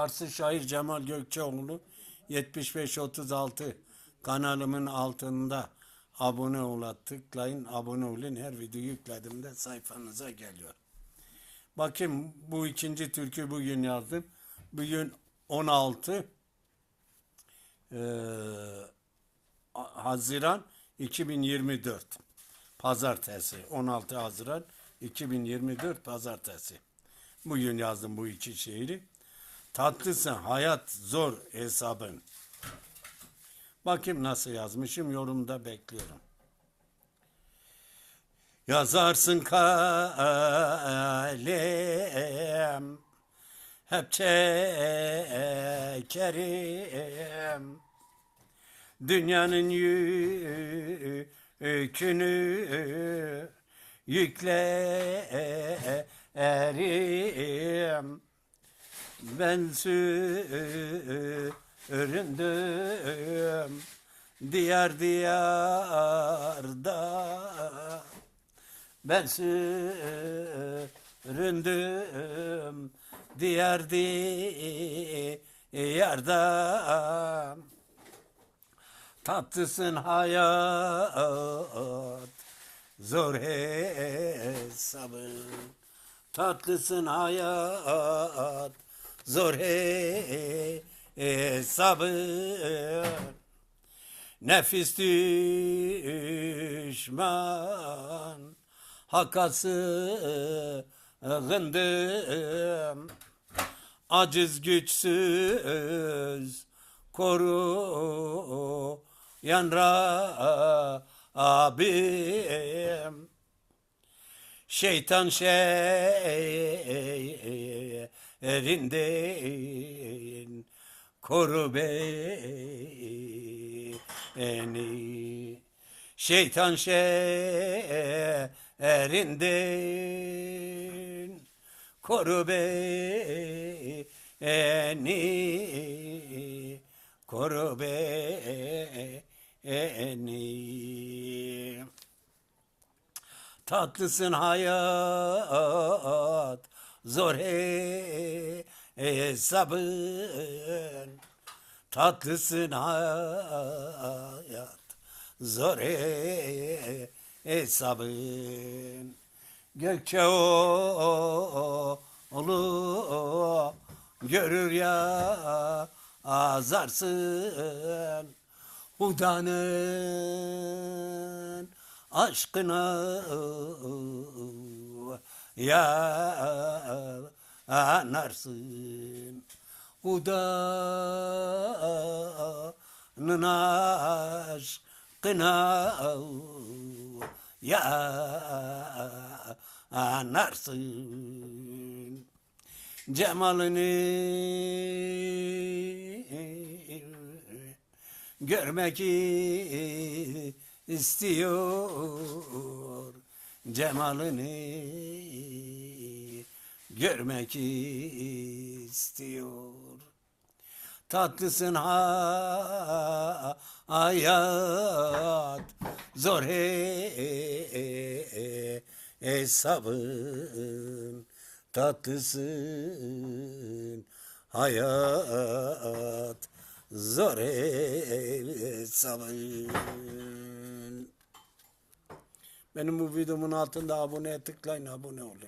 Arsı şair Cemal Gökçeoğlu 7536 kanalımın altında abone ola tıklayın abone olun her video yüklediğimde sayfanıza geliyor. Bakın bu ikinci türkü bugün yazdım. Bugün 16 eee, Haziran 2024 Pazartesi 16 Haziran 2024 Pazartesi. Bugün yazdım bu iki şiiri. Tatlısın hayat zor hesabın. Bakayım nasıl yazmışım yorumda bekliyorum. Yazarsın kalem hep çekerim dünyanın yükünü yüklerim ben süründüm diyar diyarda. Ben süründüm diyar diyarda. Tatlısın hayat zor hesabı tatlısın hayat zor hesabı nefis düşman hakası gındım aciz güçsüz koru yan Rabbim şeytan şerrinden koru beni. Şeytan şerrinden koru beni. Koru beni. Tatlısın hayat zor hesabın tatlısın hayat zor hesabın Gökçeoğlu görür ya azarsın. Hudanın aşkına yanarsın. Hudanın aşkına yanarsın. Cemalini görmek istiyor cemalini görmek istiyor. Tatlısın ha hayat zor he hesabın. Tatlısın hayat zor hesabın benim bu videomun altında abone tıklayın abone olun